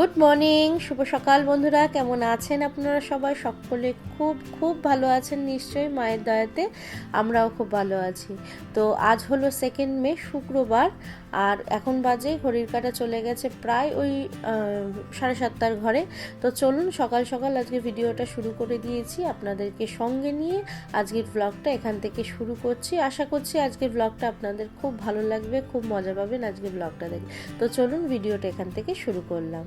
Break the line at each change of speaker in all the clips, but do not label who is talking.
Good morning, শুভ সকাল বন্ধুরা। কেমন আছেন আপনারা সবাই? সকলে খুব খুব ভালো আছেন নিশ্চয়ই, মায়ের দয়াতে। আমরাও খুব ভালো আছি। তো আজ হলো সেকেন্ড মে, শুক্রবার, আর এখন বাজে, ঘড়ির কাটা চলে গেছে প্রায় ওই সাড়ে সাতটার ঘরে। তো চলুন, সকাল সকাল আজকে ভিডিওটা শুরু করে দিয়েছি আপনাদেরকে সঙ্গে নিয়ে। আজকের ব্লগটা এখান থেকে শুরু করছি। আশা করছি আজকের ব্লগটা আপনাদের খুব ভালো লাগবে, খুব মজা পাবেন আজকের ব্লগটা দেখে। তো চলুন, ভিডিওটা এখান থেকে শুরু করলাম।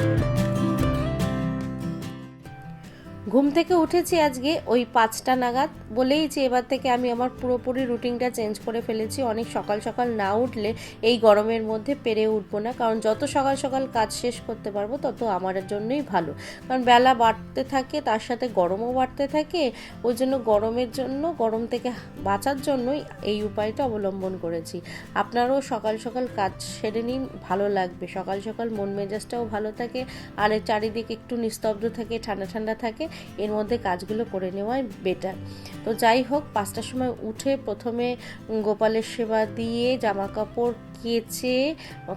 Bye. ঘুম থেকে উঠেছি আজকে ওই পাঁচটা নাগাদ। বলেই যে এবার থেকে আমি আমার পুরোপুরি রুটিনটা চেঞ্জ করে ফেলেছি। অনেক সকাল সকাল না উঠলে এই গরমের মধ্যে পেরে উঠবো না। কারণ যত সকাল সকাল কাজ শেষ করতে পারব, তত আমার জন্যই ভালো। কারণ বেলা বাড়তে থাকে, তার সাথে গরমও বাড়তে থাকে। ওই জন্য গরমের জন্য, গরম থেকে বাঁচার জন্যই এই উপায়টা অবলম্বন করেছি। আপনারাও সকাল সকাল কাজ সেরে নিন, ভালো লাগবে। সকাল সকাল মন মেজাজটাও ভালো থাকে। আর চারিদিকে একটু নিস্তব্ধ থাকে, ঠান্ডা ঠান্ডা থাকে। এর মধ্যে কাজগুলো করে নেওয়াই বেটার তো যাই হোক, পাঁচটার সময় উঠে প্রথমে গোপালের সেবা দিয়ে জামা কাপড় কেচে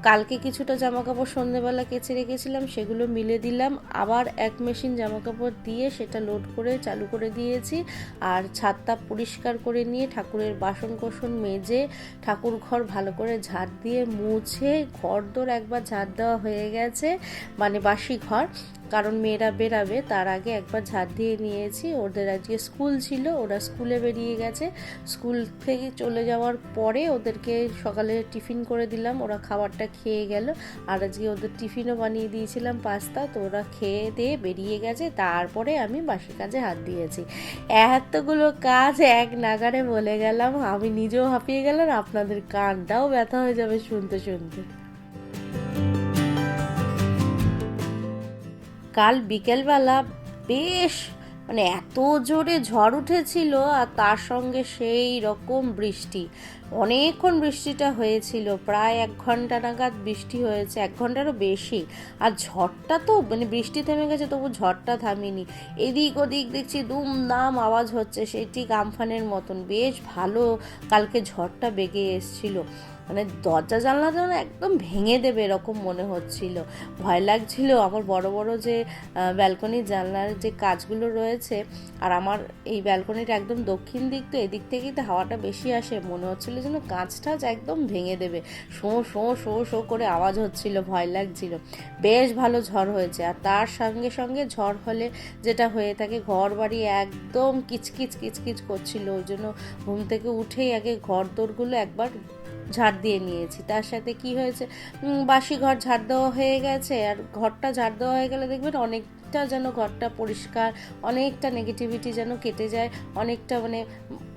কালকে কিছুটা জামা কাপড় সন্ধেবেলা কেচে রেখেছিলাম, সেগুলো মিলে দিলাম। আবার এক মেশিন জামা কাপড় দিয়ে সেটা লোড করে চালু করে দিয়েছি। আর ছাদটা পরিষ্কার করে নিয়ে ঠাকুরের বাসন কোসন মেজে ঠাকুর ঘর ভালো করে ঝাড় দিয়ে মুছে ঘর দোর একবার ঝাড় দেওয়া হয়ে গেছে মানে বাসি ঘর। কারণ মেয়েরা বেরাবে, তার আগে একবার ঝাড় দিয়ে নিয়েছি। ওদের আজকে স্কুল ছিল, ওরা স্কুলে বেরিয়ে গেছে। স্কুল থেকে চলে যাওয়ার পরে ওদেরকে সকালে টিফিন করে দিলাম, ওরা খাবারটা খেয়ে গেল। আর আজকে ওদের টিফিনও বানিয়ে দিয়েছিলাম পাস্তা, তো ওরা খেয়ে দিয়ে বেরিয়ে গেছে। তারপরে আমি বাসি কাজে হাত দিয়েছি। এতগুলো কাজ এক নাগারে বলে গেলাম, আমি নিজেও হাঁপিয়ে গেলাম, আপনাদের কানটাও ব্যথা হয়ে যাবে শুনতে শুনতে। কাল বিকেলবেলা বেশ মানে এত জোরে ঝড় উঠেছিল, আর তার সঙ্গে সেই রকম বৃষ্টি। অনেকক্ষণ বৃষ্টিটা হয়েছিল, প্রায় এক ঘণ্টা নাগাদ বৃষ্টি হয়েছে, এক ঘন্টারও বেশি। আর ঝড়টা তো মানে বৃষ্টি থেমে গেছে, তবু ঝড়টা থামেনি। এদিক ওদিক দেখছি দুমদাম আওয়াজ হচ্ছে সেই ঠিক আমফানের মতন। বেশ ভালো কালকে ঝড়টা বেগে এসছিল। মানে দরজা জানলা যেন একদম ভেঙে দেবে এরকম মনে হচ্ছিল। ভয় লাগছিল আমার বড় বড় যে ব্যালকনির জানলার যে কাজগুলো রয়েছে, আর আমার এই ব্যালকনিটা একদম দক্ষিণ দিক তো, এদিক থেকেই তো হাওয়াটা বেশি আসে, মনে হচ্ছিল যেন কাঁচ টাচ একদম ভেঙে দেবে। শো শো শো শো করে আওয়াজ হচ্ছিল, ভয় লাগছিল। বেশ ভালো ঝড় হয়েছে। আর তার সঙ্গে সঙ্গে ঝড় হলে যেটা হয়ে থাকে ঘর বাড়ি একদম কিচকিচ কিচকিচ করছিল। ওই জন্য ঘুম থেকে উঠেই আগে ঘর দোরগুলো একবার ঝাড় দিয়ে নিয়েছি। তার সাথে কি হয়েছে? বাসি ঘর ঝাড় দেওয়া হয়ে গেছে। আর ঘরটা ঝাড় দেওয়া হয়ে গেলে দেখবেন অনেকটা যেন ঘরটা পরিষ্কার, অনেকটা নেগেটিভিটি যেন কেটে যায়, অনেকটা মানে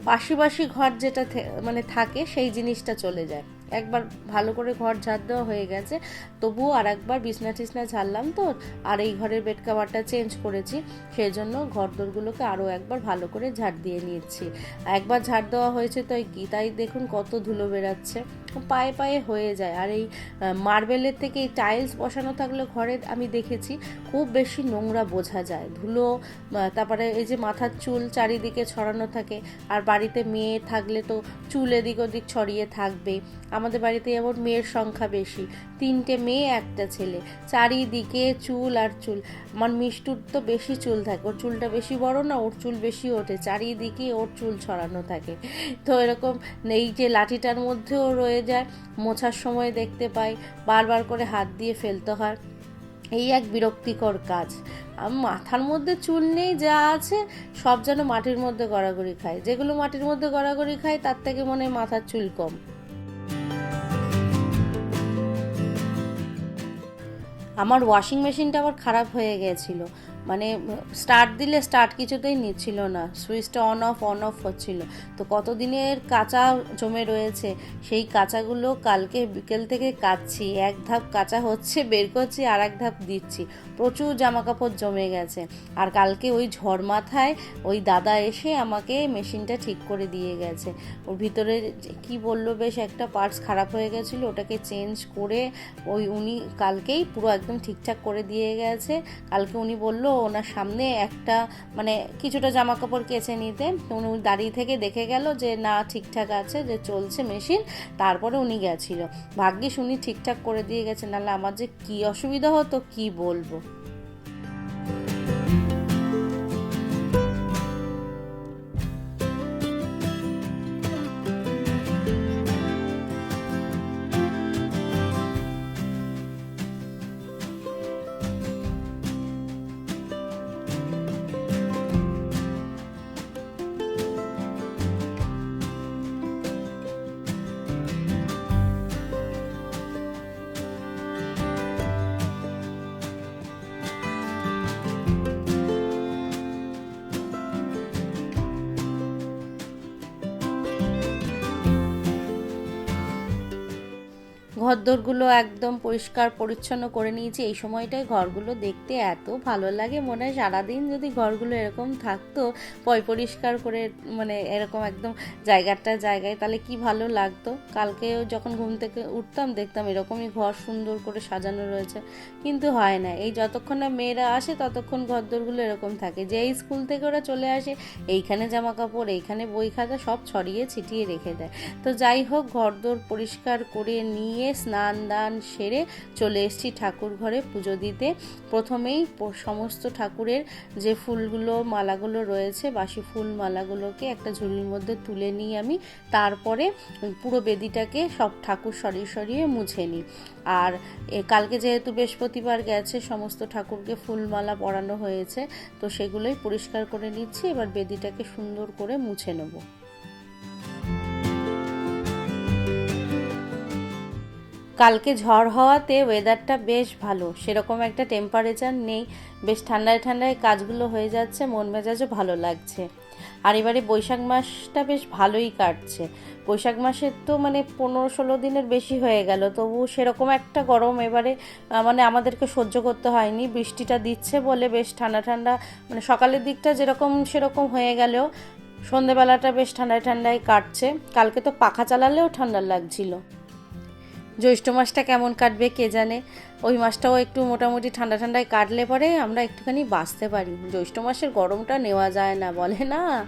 বাসি ঘর যেটা মানে থাকে, সেই জিনিসটা চলে যায়। একবার ভালো করে ঘর ঝাড় দেওয়া হয়ে গেছে, তবুও আর একবার বিছনা টিছনা ঝাড়লাম তো, আর এই ঘরের বেড কাভারটা চেঞ্জ করেছি, সেই জন্য ঘর দোরগুলোকে আরও একবার ভালো করে ঝাড় দিয়ে নিয়েছি। একবার ঝাড় দেওয়া হয়েছে তো এই তাই দেখুন কত ধুলো বেরাচ্ছে পায়ে পায়ে হয়ে যায়। আর এই মার্বেলের থেকে এই টাইলস বসানো থাকলে ঘরে আমি দেখেছি খুব বেশি নোংরা বোঝা যায়। ধুলো তারপরে এই যে মাথার চুল চারিদিকে ছড়ানো থাকে, আর বাড়িতে মেয়ে থাকলে তো চুল এদিক ওদিক ছড়িয়ে থাকবে। আমাদের বাড়িতে যেমন মেয়ের সংখ্যা বেশি, তিনটে মেয়ে, একটা ছেলে। চারিদিকে চুল আর চুল। আমার মিষ্টুর তো বেশি চুল থাকে, ওর চুলটা বেশি বড় না, ওর চুল বেশি ওঠে। চারিদিকে ওর চুল ছড়ানো থাকে। তো এরকম এই যে লাঠিটার মধ্যেও রয়ে যায়, মোছার সময় দেখতে পাই, বারবার করে হাত দিয়ে ফেলতে হয়। এই এক বিরক্তিকর কাজ। মাথার মধ্যে চুল নেই, যা আছে, সব যেন মাটির মধ্যে গড়াগড়ি খায়। যেগুলো মাটির মধ্যে গড়াগড়ি খায়, তার থেকে মনে হয় মাথার চুল কম। আমার ওয়াশিং মেশিনটা আবার খারাপ হয়ে গেছিল। মানে স্টার্ট দিলে স্টার্ট কিছুতেই নিচ্ছিল না। সুইচটা অন অফ অন অফ হচ্ছিল। তো কতদিনের কাঁচা জমে রয়েছে, সেই কাঁচাগুলো কালকে বিকেল থেকে কাচ্ছি এক ধাপ কাঁচা হচ্ছে, বের করছি আর এক ধাপ দিচ্ছি। প্রচুর জামা কাপড় জমে গেছে। আর কালকে ওই ঝড় মাথায় ওই দাদা এসে আমাকে মেশিনটা ঠিক করে দিয়ে গেছে। ওর ভিতরে কি বলল বেশ একটা পার্টস খারাপ হয়ে গেছিল, ওটাকে চেঞ্জ করে ওই উনি কালকেই পুরো একদম ঠিকঠাক করে দিয়ে গেছে। কালকে উনি বলল ওনার সামনে একটা মানে কিছুটা জামা কাপড় কেচে নিতে। উনি দাঁড়িয়ে থেকে দেখে গেল যে না, ঠিকঠাক আছে, যে চলছে মেশিন। তারপরে উনি গেছিল। ভাগ্যিস উনি ঠিকঠাক করে দিয়ে গেছে নাহলে আমার যে কী অসুবিধা হতো, কি বলব? ঘরদোরগুলো একদম পরিষ্কার, পরিচ্ছন্ন করে নিয়েছি। এই সময়টায় ঘরগুলো দেখতে এত ভালো লাগে, মনে হয় সারাদিন যদি ঘরগুলো এরকম থাকতো, পয় পরিষ্কার করে মানে এরকম একদম জায়গাটা জায়গায়, তাহলে কি ভালো লাগতো? কালকে যখন ঘুম থেকে উঠতাম, দেখতাম এরকমই ঘর সুন্দর করে সাজানো রয়েছে। কিন্তু হয় না, এই যতক্ষণ না মেয়েরা আসে, ততক্ষণ ঘরদোরগুলো এরকম থাকে। যেই স্কুল থেকে ওরা চলে আসে, এইখানে জামা কাপড় এইখানে বই খাতা, সব ছড়িয়ে ছিটিয়ে রেখে দেয়। তো যাই হোক, ঘরদোর পরিষ্কার করে নিয়ে স্নান দান সেরে চলে এসেছি ঠাকুর ঘরে পুজো দিতে। প্রথমেই সমস্ত ঠাকুরের যে ফুলগুলো, মালাগুলো রয়েছে, বাসি ফুল মালাগুলোকে একটা ঝুলির মধ্যে তুলে নিই আমি। তারপরে পুরো বেদিটাকে সব ঠাকুর সরিয়ে সরিয়ে মুছে নিই। আর কালকে যেহেতু বৃহস্পতিবার গেছে, সমস্ত ঠাকুরকে ফুলমালা পরানো হয়েছে, তো সেগুলোই পরিষ্কার করে নিচ্ছি। এবার বেদিটাকে সুন্দর করে মুছে নেব। কালকে ঝড় হওয়াতে ওয়েদারটা বেশ ভালো। সেরকম একটা টেম্পারেচার নেই। বেশ ঠান্ডায় ঠান্ডায় কাজগুলো হয়ে যাচ্ছে, মন মেজাজও ভালো লাগছে। আর এবারে বৈশাখ মাসটা বেশ ভালোই কাটছে। বৈশাখ মাসের তো মানে পনেরো ষোলো দিনের বেশি হয়ে গেল। তবু সেরকম একটা গরম এবারে মানে আমাদেরকে সহ্য করতে হয়নি। বৃষ্টিটা দিচ্ছে বলে বেশ ঠান্ডা ঠান্ডা মানে সকালের দিকটা যেরকম সেরকম হয়ে গেলেও সন্ধেবেলাটা বেশ ঠান্ডায় ঠান্ডায় কাটছে। কালকে তো পাখা চালালেও ঠান্ডা লাগছিল। জ্যৈষ্ঠ মাসটা কেমন কাটবে কে জানে? ওই মাসটাও একটু মোটামুটি ঠান্ডা ঠান্ডায় কাটলে পরে আমরা একটুখানি বাঁচতে পারি। জ্যৈষ্ঠ মাসের গরমটা নেওয়া যায় না, বলে না?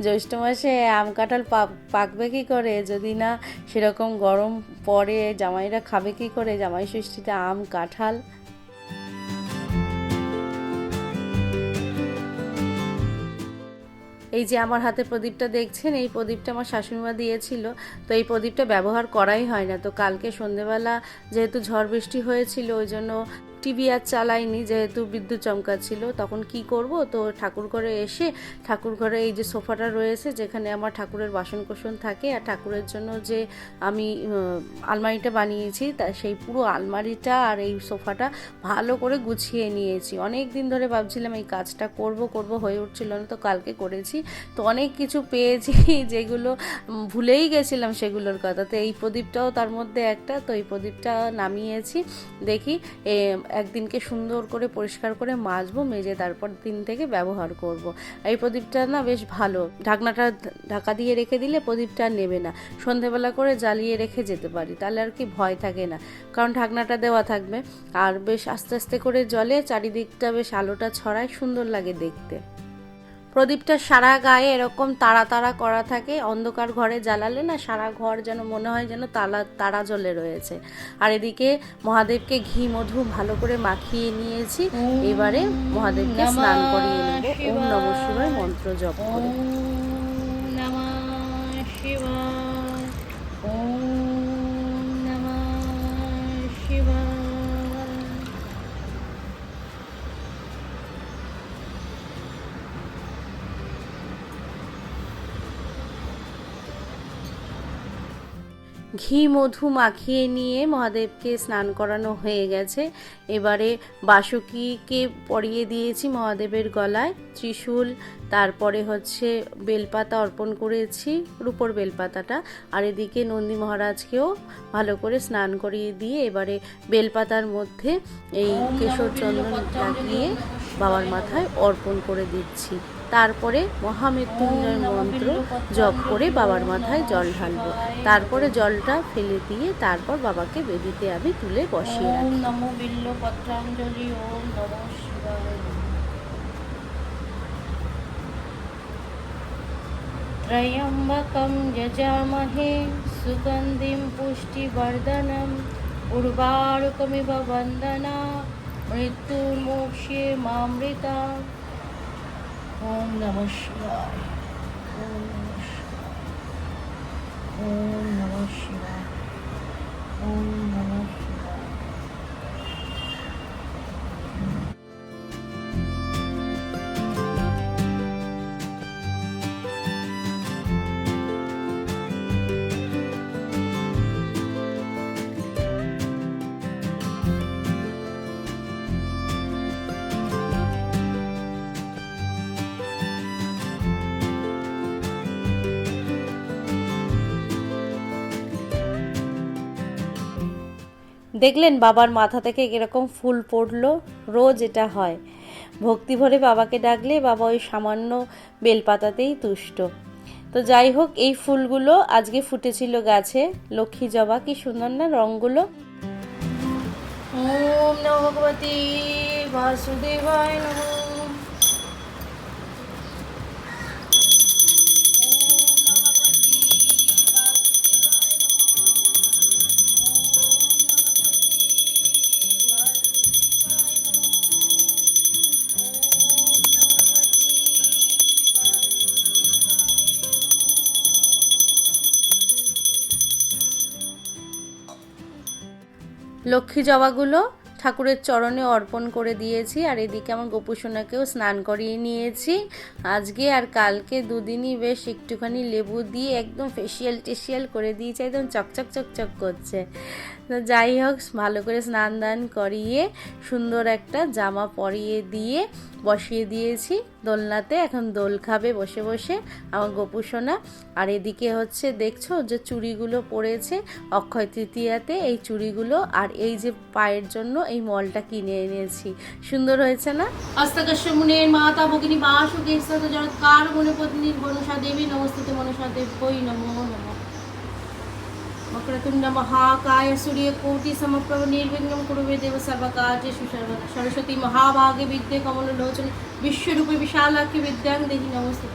জ্যৈষ্ঠ মাসে আম কাঁঠাল পাক- পাকবে কী করে? যদি না সেরকম গরম পরে জামাইরা খাবে কী করে? জামাই ষষ্ঠীতে আম, কাঁঠাল এই যে আমার হাতে প্রদীপটা দেখছেন, এই প্রদীপটা আমার শাশুড়িমা দিয়েছিল, তো এই প্রদীপটা ব্যবহার করাই হয় না। তো কালকে সন্ধেবেলা যেহেতু ঝড় বৃষ্টি হয়েছিল, ওই জন্য টিভি আর চালাইনি, যেহেতু বিদ্যুৎ চমকাচ্ছিল তখন কি করব? তো ঠাকুর ঘরে এসে, ঠাকুর ঘরে এই যে সোফাটা রয়েছে, যেখানে আমার ঠাকুরের বাসন কোসন থাকে, আর ঠাকুরের জন্য যে আমি আলমারিটা বানিয়েছি, তা সেই পুরো আলমারিটা আর এই সোফাটা ভালো করে গুছিয়ে নিয়েছি। অনেক দিন ধরে ভাবছিলাম এই কাজটা করব করব, হয়ে উঠছিল না, তো কালকে করেছি। তো অনেক কিছু পেয়েছি, যেগুলো ভুলেই গেছিলাম সেগুলোর কথা। তো এই প্রদীপটাও তার মধ্যে একটা, তো এই প্রদীপটা নামিয়েছি। দেখি একদিনকে সুন্দর করে পরিষ্কার করে মাজবো, মেজে তারপর দিন থেকে ব্যবহার করব। এই প্রদীপটা না বেশ ভালো। ঢাকনাটা ঢাকা দিয়ে রেখে দিলে প্রদীপটা নেবে না। সন্ধেবেলা করে জ্বালিয়ে রেখে যেতে পারি। তাহলে আর কি ভয় থাকে না। কারণ ঢাকনাটা দেওয়া থাকবে। আর বেশ আস্তে আস্তে করে জলে চারিদিকটা বেশ আলোটা ছড়ায়, সুন্দর লাগে দেখতে। প্রদীপটা সারা গায়ে এরকম তারা তারা করা থাকে অন্ধকার ঘরে জ্বালালে না সারা ঘর যেন মনে হয় যেন তালা তারা জ্বলে রয়েছে। আর এদিকে মহাদেবকে ঘি মধু ভালো করে মাখিয়ে নিয়েছি। এবারে মহাদেবকে স্নান করিয়ে নেব। ওম নম শিবায় মন্ত্র জপ করে। ঘি মধু মাখিয়ে নিয়ে মহাদেবকে স্নান করানো হয়ে গেছে। এবারে বাসুকিকে পরিয়ে দিয়েছি মহাদেবের গলায় ত্রিশূল, তারপরে হচ্ছে বেলপাতা অর্পণ করেছি, রূপোর বেলপাতাটা। আর এদিকে নন্দী মহারাজকেও ভালো করে স্নান করিয়ে দিয়ে এবারে বেলপাতার মধ্যে এই কেশর চন্দন লাগিয়ে বাবার মাথায় অর্পণ করে দিচ্ছি। তারপরে মহামৃত্যুঞ্জয় মন্ত্র জপ করে বাবার মাথায় জল ঢালবো। তারপরে জলটা ফেলে দিয়ে তারপর বাবাকে বেদিতে আমি তুলে বসিয়ে
নমো বিল্ল পত্রাঞ্জলি ত্রয়ম্বকম যজামহে সুগন্ধিম পুষ্টিবর্ধনম উর্বারুকমিব বন্দনা মৃত্যুর্মোক্ষে মামৃতা। Oh Namah Shivaya. Om Namah Shivaya. Om Namah
দেখলেন বাবার মাথা থেকে এরকম ফুল পড়ল, রোজ এটা হয়। ভক্তি ভরে বাবাকে ডাকলে বাবা ওই সামান্য বেলপাতাতেই তুষ্ট। তো যাই হোক, এই ফুলগুলো আজকে ফুটেছিল গাছে। লক্ষ্মী জবা, কি সুন্দর না রঙগুলো?
ওম ভগবতী বাসুদেবায় নম।
লক্ষ্মী জবাগুলো ঠাকুরের চরণে অর্পণ করে দিয়েছি, আর এদিকে আমার গোপুসোনাকেও স্নান করিয়ে নিয়েছি। আজকে আর কালকে দুদিনই বেশ একটুখানি লেবু দিয়ে একদম ফেসিয়াল টেসিয়াল করে দিয়েছি, একদম চকচক চকচক করছে। যাই হোক, ভালো করে স্নান দান করিয়ে সুন্দর একটা জামা পরিয়ে দিয়ে বসিয়ে দিয়েছি। দোলনাতে এখন দোল খাবে বসে বসে আমার গোপুসোনা আর এদিকে হচ্ছে, দেখছ যে চুড়িগুলো পড়েছে অক্ষয় তৃতীয়াতে, এই চুড়িগুলো আর এই যে পায়ের জন্য এই মলটা কিনে এনেছি। সুন্দর হয়েছে না?
অস্তকশ্য মুনের মাতা ভগিনী বাসুকে সত জগৎকার মনে পত্নী মনসা দেবী, নমস্তুতে মনসা দেবী নমো নমঃ। মকরতুণ্ড মহাকায় সূর্য কোটি সমপ্রভ নির্বিঘ্ন কুরুবে দেব সর্বকার্য সুসর্বদা সরস্বতী মহাভাগে বিদ্যে কমললোচন বিশ্বরূপে বিশালাক্ষী বিদ্যাং দেহি নমস্তে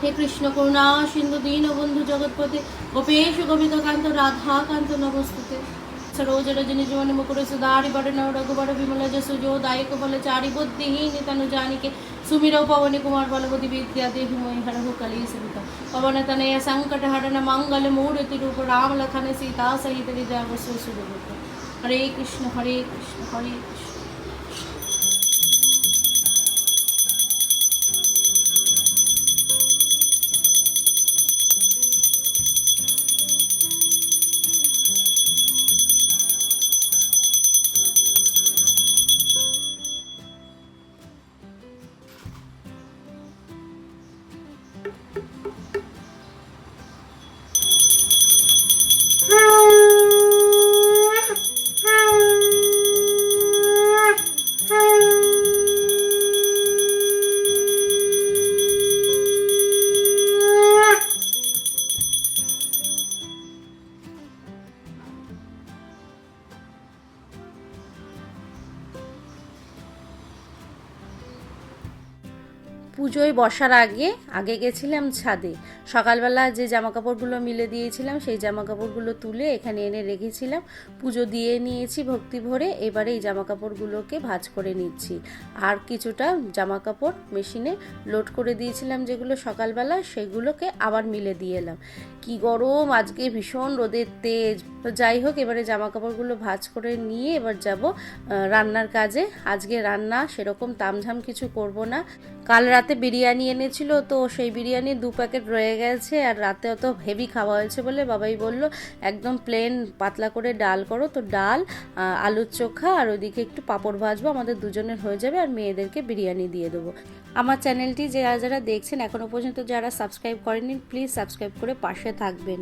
হে কৃষ্ণ করুণা সিন্ধু দীন বন্ধু জগৎপতি গোপেশ গোবিত গোবিন্দকান্ত রাধাকান্ত নমস্তে সরোজ রজনী জীবন মুকুর সুদারি বড় নব রঘুবর বিমল যশো যো দায়ক বল চারি বুদ্ধিহীন তনু জানিকে સુમિરો પવન કુમાર બલવતી વિદ્યા દેવી મોહિ હરહુ કલી સુમિત પવન તનય સંકટ હરણ મંગલ મૂર્તિ રૂપ રામ લખન સીતા સહિત વિદ્યા વસુ સુર હરે કૃષ્ણ હરે કૃષ્ણ હરે
કૃષ્ણ বসার আগে আগে গেছিলাম ছাদে। সকালবেলা যে জামা কাপড়গুলো মিলে দিয়েছিলাম, সেই জামা কাপড়গুলো তুলে এখানে এনে রেখেছিলাম। পুজো দিয়ে নিয়েছি ভক্তি ভরে, এবারে এই জামা কাপড়গুলোকে ভাঁজ করে নিচ্ছি। আর কিছুটা জামা কাপড় মেশিনে লোড করে দিয়েছিলাম যেগুলো সকালবেলা, সেগুলোকে আবার মিলে দিয়ে এলাম। কী গরম, আজকে ভীষণ রোদের তেজ। তো যাই হোক, এবারে জামা কাপড়গুলো ভাঁজ করে নিয়ে এবার যাব রান্নার কাজে। আজকে রান্না সেরকম তামঝাম কিছু করব না। কাল রাতে বিরিয়ানি এনেছিল, তো সেই বিরিয়ানি দু প্যাকেট রয়ে গেছে আর রাতে অত হেভি খাওয়া হয়েছে বলে বাবাই বলল, একদম প্লেন পাতলা করে ডাল করো। তো ডাল আলুর চোখা আর ওইদিকে একটু পাঁপড় ভাজবো, আমাদের দুজনের হয়ে যাবে আর মেয়েদেরকে বিরিয়ানি দিয়ে দেবো। আমার চ্যানেলটি যারা যারা দেখছেন এখনও পর্যন্ত যারা সাবস্ক্রাইব করেনি প্লিজ সাবস্ক্রাইব করে পাশে থাকবেন।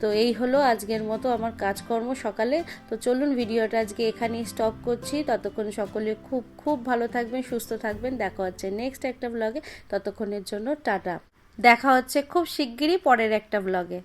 তো এই হলো আজকের মতো আমার কাজকর্ম সকালে। তো চলুন ভিডিওটা আজকে এখানেই স্টপ করছি। ততক্ষণ সকলে খুব খুব ভালো থাকবেন, সুস্থ থাকবেন। দেখা হচ্ছে নেক্সট একটা ব্লগে ততক্ষণের জন্য টাটা। দেখা হচ্ছে খুব শিগগিরই পরের একটা ব্লগে